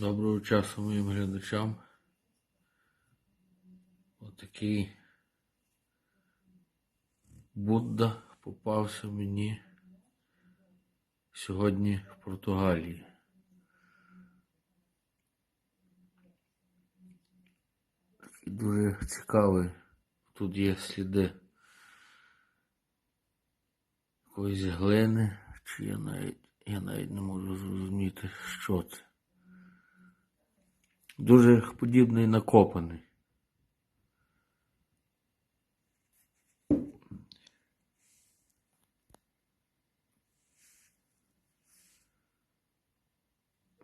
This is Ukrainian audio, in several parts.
Доброго часу моїм глядачам. Отакий Будда попався мені сьогодні в Португалії. Дуже цікавий. Тут є сліди якоїсь глини, чи я навіть, я навіть не можу зрозуміти, що це. Дуже подібний на копаний.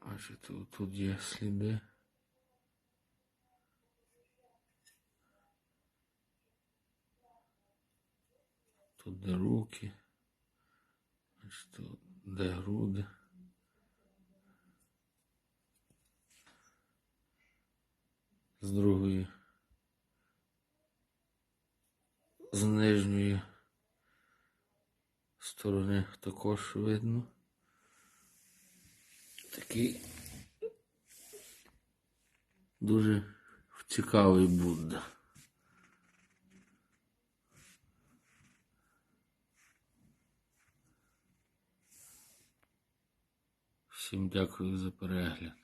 Бачите, тут, тут є сліди. Тут де руки. Бачите, тут де груди. З другої. З нижньої сторони також видно. Такий дуже цікавий Будда. Всім дякую за перегляд.